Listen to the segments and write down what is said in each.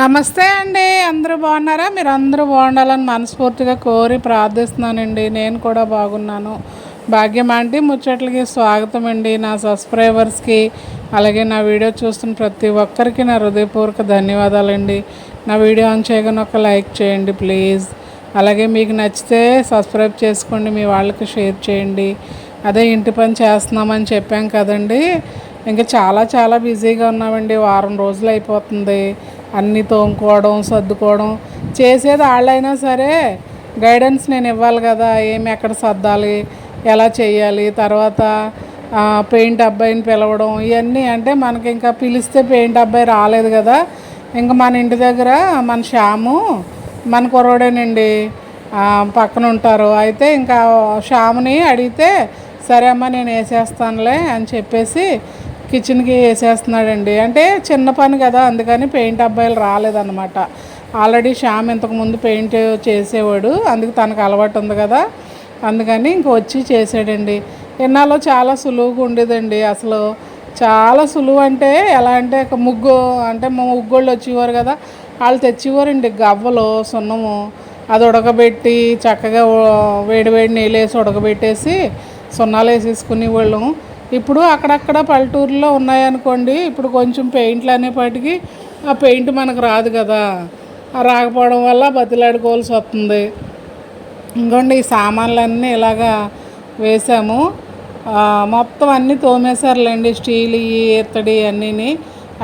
నమస్తే అండి అందరూ బాగున్నారా? మీరు అందరూ బాగుండాలని మనస్ఫూర్తిగా కోరి ప్రార్థిస్తున్నానండి. నేను కూడా బాగున్నాను. భాగ్యం ఆంటీ ముచ్చట్లకి స్వాగతం అండి నా సబ్స్క్రైబర్స్కి. అలాగే నా వీడియో చూస్తున్న ప్రతి ఒక్కరికి నా హృదయపూర్వక ధన్యవాదాలండి. నా వీడియో ఆన్ చేయగానే ఒక లైక్ చేయండి ప్లీజ్. అలాగే మీకు నచ్చితే సబ్స్క్రైబ్ చేసుకోండి మీ వాళ్ళకి షేర్ చేయండి. అదే ఇంటి పని చేస్తున్నామని చెప్పాం కదండి. ఇంకా చాలా చాలా బిజీగా ఉన్నామండి. వారం రోజులు అయిపోతుంది. అన్నీ తోముకోవడం సర్దుకోవడం చేసేది వాళ్ళైనా సరే గైడెన్స్ నేను ఇవ్వాలి కదా ఏమి ఎక్కడ సర్దాలి ఎలా చేయాలి తర్వాత పెయింట్ అబ్బాయిని పిలవడం ఇవన్నీ అంటే మనకి ఇంకా పిలిస్తే పెయింట్ అబ్బాయి రాలేదు కదా. ఇంకా మన ఇంటి దగ్గర మన శ్యాము మన కుర్రోడేనండి పక్కన ఉంటారు. అయితే ఇంకా శ్యాముని అడిగితే సరే అమ్మా నేను వేసేస్తానులే అని చెప్పేసి కిచెన్కి వేసేస్తున్నాడండి. అంటే చిన్న పని కదా అందుకని పెయింట్ అబ్బాయిలు రాలేదన్నమాట. ఆల్రెడీ శ్యామ్ ఇంతకుముందు పెయింట్ చేసేవాడు అందుకు తనకు అలవాటు ఉంది కదా. అందుకని ఇంక వచ్చి చేసాడండి. ఎన్నాలో చాలా సులువుగా ఉండేదండి అసలు. చాలా సులువు అంటే ఎలా అంటే ఒక ముగ్గు అంటే మా ముగ్గోళ్ళు వచ్చేవారు కదా వాళ్ళు తెచ్చేవారండి గవ్వలు సున్నము అది ఉడకబెట్టి చక్కగా వేడివేడి వేడి వేడి నీళ్ళు వేసి ఉడకబెట్టేసి సున్నాలు వేసేసుకునే వాళ్ళం ఇప్పుడు అక్కడక్కడ పల్లెటూరులో ఉన్నాయనుకోండి ఇప్పుడు కొంచెం పెయింట్లు అనేపాటికి ఆ పెయింట్ మనకు రాదు కదా. ఆ రాకపోవడం వల్ల బతిలాడుకోవాల్సి వస్తుంది. ఇంకోండి ఈ సామాన్లన్నీ ఇలాగా వేసాము. మొత్తం అన్నీ తోమేశారులేండి స్టీల్ ఈ ఇత్తడి అన్నీని.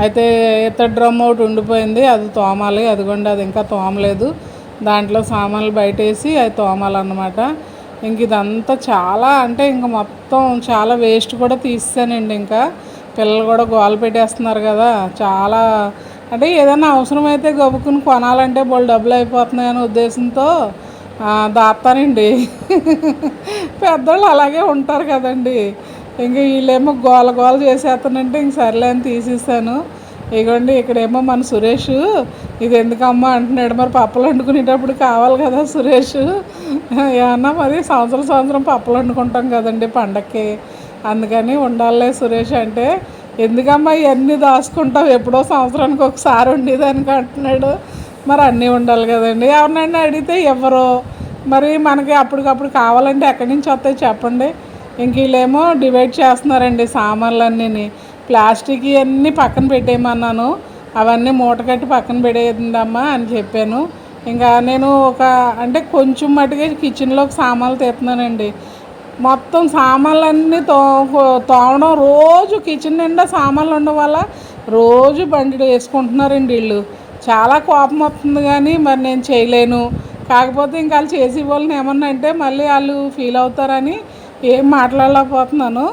అయితే ఇత్తడి డ్రమ్ ఒకటి ఉండిపోయింది అది తోమాలి. అదిగోండి అది ఇంకా తోమలేదు. దాంట్లో సామాన్లు బయటేసి అది తోమాలన్నమాట. ఇంక ఇదంతా చాలా అంటే ఇంక మొత్తం చాలా వేస్ట్ కూడా తీసానండి ఇంకా. పిల్లలు కూడా గోల పెట్టేస్తున్నారు కదా చాలా అంటే ఏదైనా అవసరమైతే గబుకుని కొనాలంటే బోల్ డబ్బులు అయిపోతున్నాయనే ఉద్దేశంతో ఆ, దాస్తానండి పెద్దోళ్ళు అలాగే ఉంటారు కదండి. ఇంక వీళ్ళేమో గోల గోల చేసేస్తానంటే ఇంక సర్లే అని తీసేసాను. ఇగోండి ఇక్కడేమో మన సురేష్. ఇది ఎందుకమ్మా అంటున్నాడు. మరి పప్పలు వండుకునేటప్పుడు కావాలి కదా సురేష్. ఏమన్నా మరి సంవత్సరం సంవత్సరం పప్పలు వండుకుంటాం కదండి పండక్కి. అందుకని ఉండాలే సురేష్ అంటే. ఎందుకమ్మా ఇవన్నీ దాచుకుంటావు? ఎప్పుడో సంవత్సరానికి ఒకసారి ఉండేదానికి అంటున్నాడు. మరి అన్నీ ఉండాలి కదండి. ఎవరినైనా అడిగితే ఎవరు మరి మనకి అప్పటికప్పుడు కావాలంటే ఎక్కడి నుంచి వస్తాయి చెప్పండి. ఇంక వీళ్ళేమో డివైడ్ చేస్తున్నారండి సామాన్లన్నీ ప్లాస్టిక్ ఇవన్నీ పక్కన పెట్టేయమన్నాను. అవన్నీ మూట కట్టి పక్కన పెట్టేయండమ్మా అని చెప్పాను. ఇంకా నేను ఒక అంటే కొంచెం మటుకే కిచెన్లోకి సామాన్లు తీస్తున్నానండి. మొత్తం సామాన్లన్నీ తో తోమడం రోజు కిచెన్ నిండా సామాన్లు ఉండడం వల్ల రోజు బండి వేసుకుంటున్నారండి వీళ్ళు. చాలా కోపం వస్తుంది కానీ మరి నేను చేయలేను. కాకపోతే ఇంకా వాళ్ళు చేసి వాళ్ళని ఏమన్నా అంటే మళ్ళీ వాళ్ళు ఫీల్ అవుతారని ఏం మాట్లాడలేకపోతున్నాను.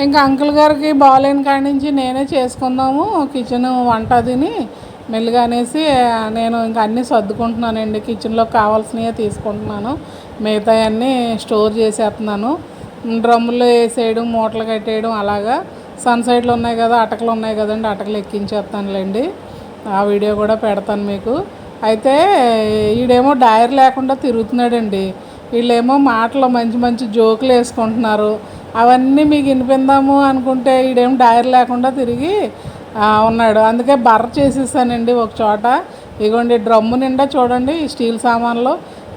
ఇంకా అంకుల్ గారికి బాగాలేని కాడి నుంచి నేనే చేసుకుందాము కిచెన్ వంట తిని మెల్లిగా అనేసి నేను ఇంకా అన్నీ సర్దుకుంటున్నానండి. కిచెన్లో కావాల్సినవి తీసుకుంటున్నాను. మిగతా అన్నీ స్టోర్ చేసేస్తున్నాను. డ్రమ్ములు వేసేయడం మూటలు కట్టేయడం అలాగా. సన్ సైడ్లు ఉన్నాయి కదా అటకలు ఉన్నాయి కదండి అటకలు ఎక్కించేస్తానులేండి. ఆ వీడియో కూడా పెడతాను మీకు. అయితే ఈడేమో డైర్ లేకుండా తిరుగుతున్నాడండి. వీళ్ళేమో మాటలు మంచి మంచి జోకులు వేసుకుంటున్నారు. అవన్నీ మీకు వినిపిందాము అనుకుంటే ఈడేం డైర్ లేకుండా తిరిగి ఉన్నాడు. అందుకే బర్ర చేసేసానండి ఒక చోట. ఇగోండి డ్రమ్ము నిండా చూడండి స్టీల్ సామాన్లు.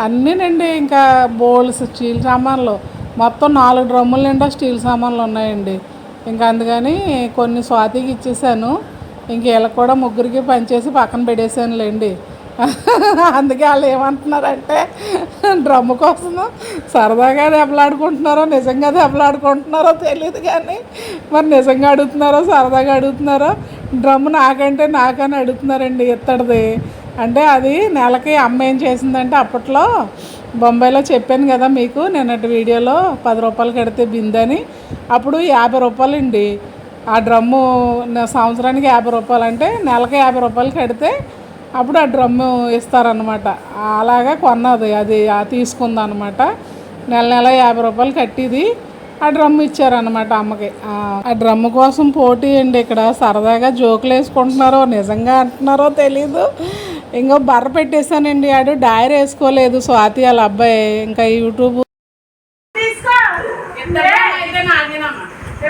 అన్నీనండి ఇంకా బౌల్స్ స్టీల్ సామాన్లు. మొత్తం నాలుగు డ్రమ్ముల నిండా స్టీల్ సామాన్లు ఉన్నాయండి. ఇంకా అందుకని కొన్ని స్వాతికి ఇచ్చేసాను. ఇంక వీళ్ళకి కూడా ముగ్గురికి పనిచేసి పక్కన పెట్టేశానులేండి అందుకే వాళ్ళు ఏమంటున్నారంటే డ్రమ్ము కోసం సరదాగా దెబ్బలాడుకుంటున్నారో నిజంగా దెబ్బలాడుకుంటున్నారో తెలియదు కానీ మరి నిజంగా అడుగుతున్నారో సరదాగా అడుగుతున్నారో డ్రమ్ము నాకంటే నాకని అడుగుతున్నారండి ఇత్తడిది. అంటే అది నెలకి అమ్మ ఏం చేసిందంటే అప్పట్లో బొంబాయిలో చెప్పాను కదా మీకు నిన్నటి వీడియోలో పది రూపాయలు కడితే బిందని. అప్పుడు యాభై రూపాయలు అండి ఆ డ్రమ్ము సంవత్సరానికి యాభై రూపాయలు అంటే నెలకి యాభై రూపాయలు కడితే అప్పుడు ఆ డ్రమ్ము ఇస్తారనమాట అలాగా కొన్నది. అది ఆ తీసుకుందనమాట నెల నెల యాభై రూపాయలు కట్టిది. ఆ డ్రమ్ము ఇచ్చారనమాట అమ్మకి. ఆ, ఆ డ్రమ్ము కోసం పోటీ అండి ఇక్కడ. సరదాగా జోకులు వేసుకుంటున్నారో నిజంగా అంటున్నారో తెలీదు. ఇంకో బర్ర పెట్టేశానండి ఆడు. డైర్ వేసుకోలేదు స్వాతి వాళ్ళ అబ్బాయి. ఇంకా యూట్యూబ్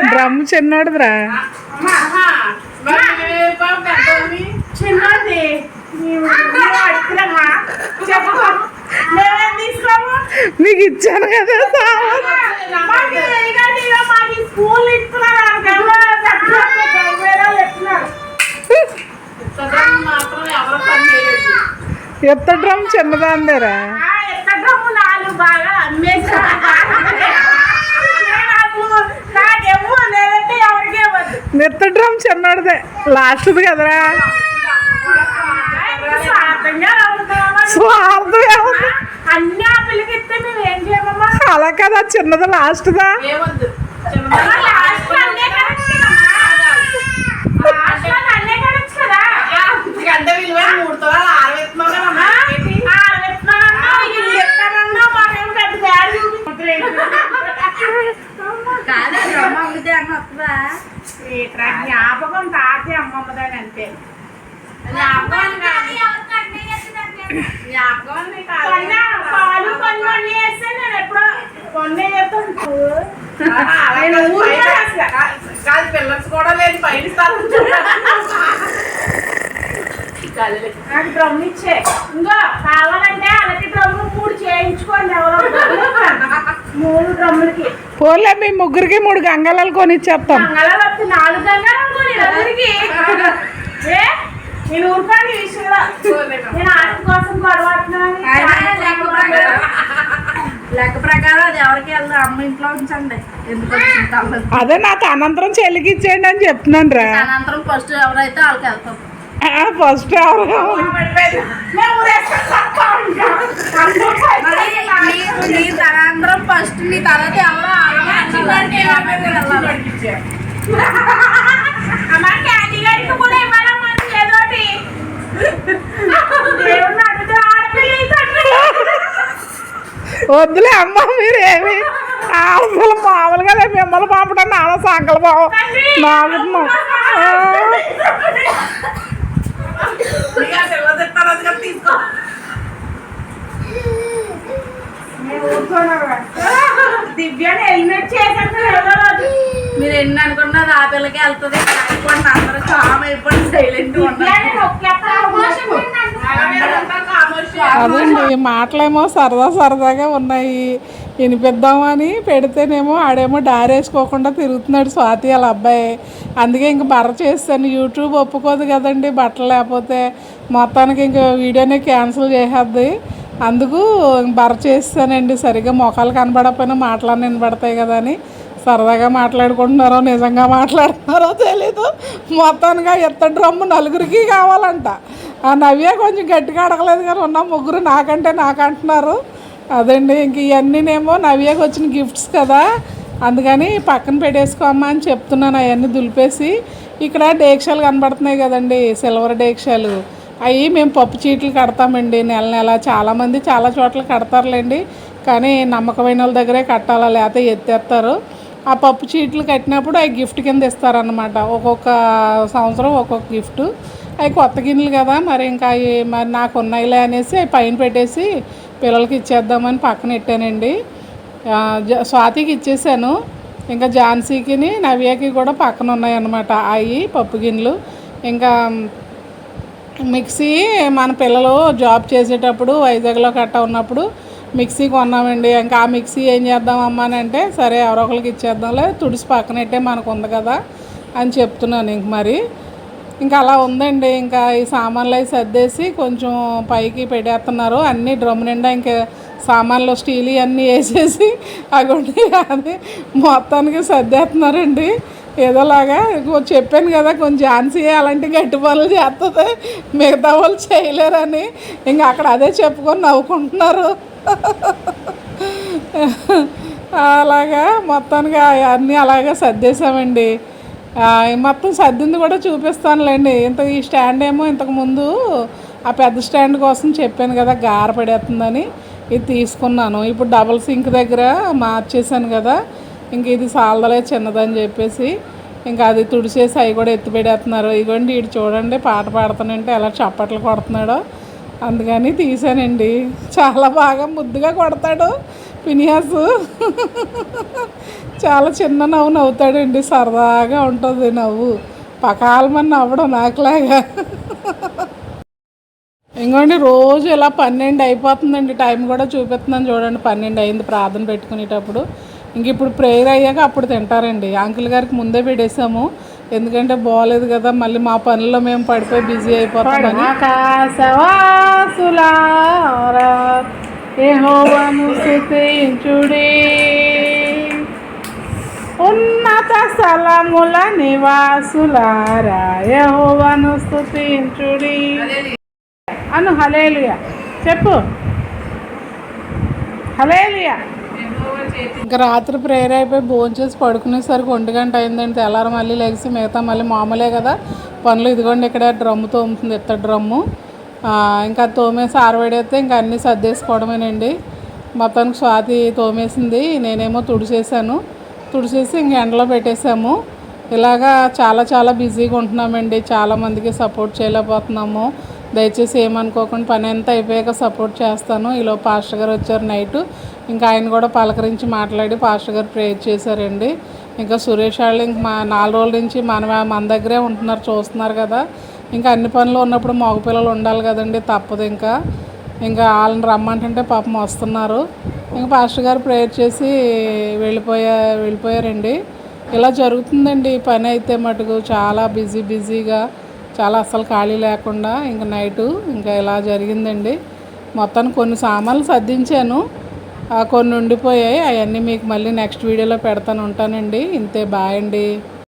డ్రమ్ చిన్నోడుదిరా. మీకు ఇచ్చాను కదా ఎంత డ్రమ్ చిన్నదా అందరా? మెత్త డ్రమ్ చిన్నదే? లాస్ట్ది కదరా. స్వార్థం అలా కదా చిన్నది లాస్ట్దా జ్ఞాపకం తాతే అమ్మమ్మదని అంతే. జ్ఞాపకం కాదు. జ్ఞాపకం నీకు కాదు. కొన్న పాలు కొన్ని కొన్ని వేస్తే నేను ఎప్పుడో కొన్ని కాదు పిల్లర్స్ కూడా లేదు పైన స్థలం నాకు డ్రమ్ ఇచ్చే ఇంకో కావాలంటే అలాంటి మూడు చేయించుకోండి ఎవరో మూడు డ్రమ్ములకి పోలే మీ ముగ్గురికి మూడు గంగలాలు కొనిచ్చేస్తాం. గంగళాలు నాలుగు గంగలు కొని ఏ? నేను ఊరుకోండి ఈ విషయంలో. నేను ఆట కోసం గొడవడుతున్నాను లెక్క ప్రకారం. అది ఎవరికి వెళ్దాం అమ్మ ఇంట్లో ఉంచండి. ఎందుకు. అదే నాకు అనంతరం చెల్లికి ఇచ్చేయండి అని చెప్తున్నాను రా. అనంతరం ఫస్ట్ ఎవరైతే వాళ్ళకి వెళ్తాం ఫస్ట్ నీ- నీ తరాంతరం ఫస్ట్ నీ తర్వాత ఎవరో వద్దులే అమ్మ మీరేమి అసలు మామూలుగా రేపు మిమ్మల్ని పంపడం నాన్న సంకల్పం నాకు ఇక పిల్లలు తిట్టారు అది కదా తీసుకో నేను ఊరుకోనమ్మా. దివ్యాని హెల్మెట్ మీరు ఎన్ని అనుకున్నది ఆ పిల్లకి వెళ్తుంది అయిపోండి అందరూ కామ్ అయిపోండి సైలెంట్ దివ్యాని అదండి మాటలేమో సరదా సరదాగా ఉన్నాయి. వినిపిద్దామని పెడితేనేమో ఆడేమో డారేసుకోకుండా తిరుగుతున్నాడు స్వాతి వాళ్ళ అబ్బాయి. అందుకే ఇంక బర్ర చేస్తాను. యూట్యూబ్ ఒప్పుకోదు కదండి బట్టలు లేకపోతే. మొత్తానికి ఇంక వీడియోనే క్యాన్సిల్ చేసేద్ది. అందుకు బర్ర చేస్తానండి. సరిగ్గా మొఖాలు కనబడకపోయినా మాటలు వినబడతాయి కదా అని సరదాగా మాట్లాడుకుంటున్నారో నిజంగా మాట్లాడుతున్నారో తెలీదు. మొత్తానికి ఎత్త డ్రమ్ము నలుగురికి కావాలంట. ఆ నవ్య కొంచెం గట్టిగా అడగలేదు కానీ ఉన్న ముగ్గురు నాకంటే నాకంటున్నారు. అదండి ఇంక ఇవన్నీనేమో నవ్యకు వచ్చిన గిఫ్ట్స్ కదా. అందుకని పక్కన పెట్టేసుకోమ్మా అని చెప్తున్నాను అవన్నీ దులిపేసి. ఇక్కడ డేక్షాలు కనబడుతున్నాయి కదండి సిల్వర్ డేక్షాలు. అవి మేము పప్పు చీట్లు కడతామండి నెల నెల. చాలామంది చాలా చోట్ల కడతారులేండి కానీ నమ్మకమైన వాళ్ళ దగ్గరే కట్టాలా లేకపోతే ఎత్తేస్తారు. ఆ పప్పు చీట్లు కట్టినప్పుడు అవి గిఫ్ట్ కింద ఇస్తారనమాట ఒక్కొక్క సంవత్సరం ఒక్కొక్క గిఫ్ట్ అవి కొత్త గిన్నెలు కదా మరి ఇంకా అవి మరి నాకు ఉన్నాయిలే అనేసి అవి పైన పెట్టేసి పిల్లలకి ఇచ్చేద్దామని పక్కన పెట్టానండి స్వాతికి ఇచ్చేసాను. ఇంకా ఝాన్సీకిని నవ్యకి కూడా పక్కన ఉన్నాయన్నమాట అవి పప్పు గిన్నెలు. ఇంకా మిక్సీ మన పిల్లలు జాబ్ చేసేటప్పుడు వైజాగ్లో కట్ట ఉన్నప్పుడు మిక్సీ కొన్నామండి. ఇంకా ఆ మిక్సీ ఏం చేద్దామమ్మా అని అంటే సరే ఎవరో ఒకరికి ఇచ్చేద్దాంలే తుడిసి పక్కనట్టే మనకు ఉంది కదా అని చెప్తున్నాను ఇంక మరి. ఇంకా అలా ఉందండి. ఇంకా ఈ సామాన్లు అవి సర్దేసి కొంచెం పైకి పెట్టేస్తున్నారు. అన్ని డ్రమ్ నిండా ఇంకా సామాన్లు స్టీల్ అన్నీ వేసేసి అవి అది మొత్తానికి సర్దేస్తున్నారండి. ఏదోలాగా ఇంకో చెప్పాను కదా కొంచెం ఝాన్సీ అలాంటి గట్టి పనులు చేస్తుంది మిగతా వాళ్ళు చేయలేరని ఇంకా అక్కడ అదే చెప్పుకొని నవ్వుకుంటున్నారు. అలాగా మొత్తానికి అన్నీ అలాగే సర్దేశామండి. మొత్తం సర్దింది కూడా చూపిస్తానులేండి. ఇంత ఈ స్టాండ్ ఏమో ఇంతకు ముందు ఆ పెద్ద స్టాండ్ కోసం చెప్పాను కదా గార పడేస్తుందని. ఇది తీసుకున్నాను. ఇప్పుడు డబుల్ సింక్ దగ్గర మార్చేసాను కదా ఇంక ఇది సాలదలే చిన్నదని చెప్పేసి. ఇంకా అది తుడిచేసి అవి కూడా ఎత్తి పెడేస్తున్నారు. ఇదిగోండి ఇటు చూడండి పాట పాడుతానంటే ఎలా చప్పట్లు కొడుతున్నాడో. అందుకని తీసానండి. చాలా బాగా ముద్దుగా కొడతాడు పినియాసు చాలా చిన్న నవ్వు నవ్వుతాడండి సరదాగా ఉంటుంది నవ్వు. పకాలమని నవ్వడం నాకులాగా. ఇంకోండి రోజు ఇలా పన్నెండు అయిపోతుందండి టైం కూడా చూపిస్తున్నాను చూడండి పన్నెండు అయింది ప్రార్థన పెట్టుకునేటప్పుడు. ఇంక ఇప్పుడు ప్రేయర్ అయ్యాక అప్పుడు తింటారండి. అంకుల్ గారికి ముందే పెట్టేసాము. ఎందుకంటే బాగోలేదు కదా మళ్ళీ మా పనుల్లో మేము పడిపోయి బిజీ అయిపోతామని. ఆకాశవాసులారా యెహోవాను స్తుతించుడి ఉన్నత స్థలముల నివాసులారా స్థుతించుడి అను హలేలియా. చెప్పు. హలేలియా. ఇంకా రాత్రి ప్రేయర్ అయిపోయి భోంచేసి పడుకునేసరికి ఒంటి గంట అయిందండి. తెల్లారు మళ్ళీ లెగిసి మిగతా మళ్ళీ మామూలే కదా. పనులు ఇదిగోండి ఇక్కడ డ్రమ్ము తోముతుంది ఎత్త డ్రమ్ము. ఇంకా తోమేసి ఆరబెడితే ఇంకా అన్నీ సర్దేసుకోవడమేనండి. మొత్తానికి స్వాతి తోమేసింది నేనేమో తుడిచేసాను తుడిచేసి ఇంక ఎండలో పెట్టేసాము. ఇలాగా చాలా చాలా బిజీగా ఉంటున్నామండి. చాలామందికి సపోర్ట్ చేయలేకపోతున్నాము. దయచేసి ఏమనుకోకుండా పని అంతా అయిపోయాక సపోర్ట్ చేస్తాను. ఈలో పాస్టర్ గారు వచ్చారు నైట్. ఇంకా ఆయన కూడా పలకరించి మాట్లాడి పాస్టర్ గారు ప్రేయర్ చేశారండి. ఇంకా సురేష్ వాళ్ళు ఇంక మా నాలుగు రోజుల నుంచి మన మన దగ్గరే ఉంటున్నారు చూస్తున్నారు కదా. ఇంకా అన్ని పనులు ఉన్నప్పుడు మగపిల్లలు ఉండాలి కదండి తప్పదు ఇంకా. ఇంకా వాళ్ళని రమ్మంటుంటే పాపం వస్తున్నారు. ఇంకా పాస్టర్ గారు ప్రేయర్ చేసి వెళ్ళిపోయా వెళ్ళిపోయారండి. ఇలా జరుగుతుందండి పని అయితే మటుకు. చాలా బిజీ బిజీగా చాలా అస్సలు ఖాళీ లేకుండా ఇంకా నైటు ఇంకా ఇలా జరిగిందండి. మొత్తానికి కొన్ని సామాన్లు సర్దించాను. కొన్ని ఉండిపోయాయి. అవన్నీ మీకు మళ్ళీ నెక్స్ట్ వీడియోలో పెడతాను ఉంటానండి. ఇంతే బాయ్ అండి.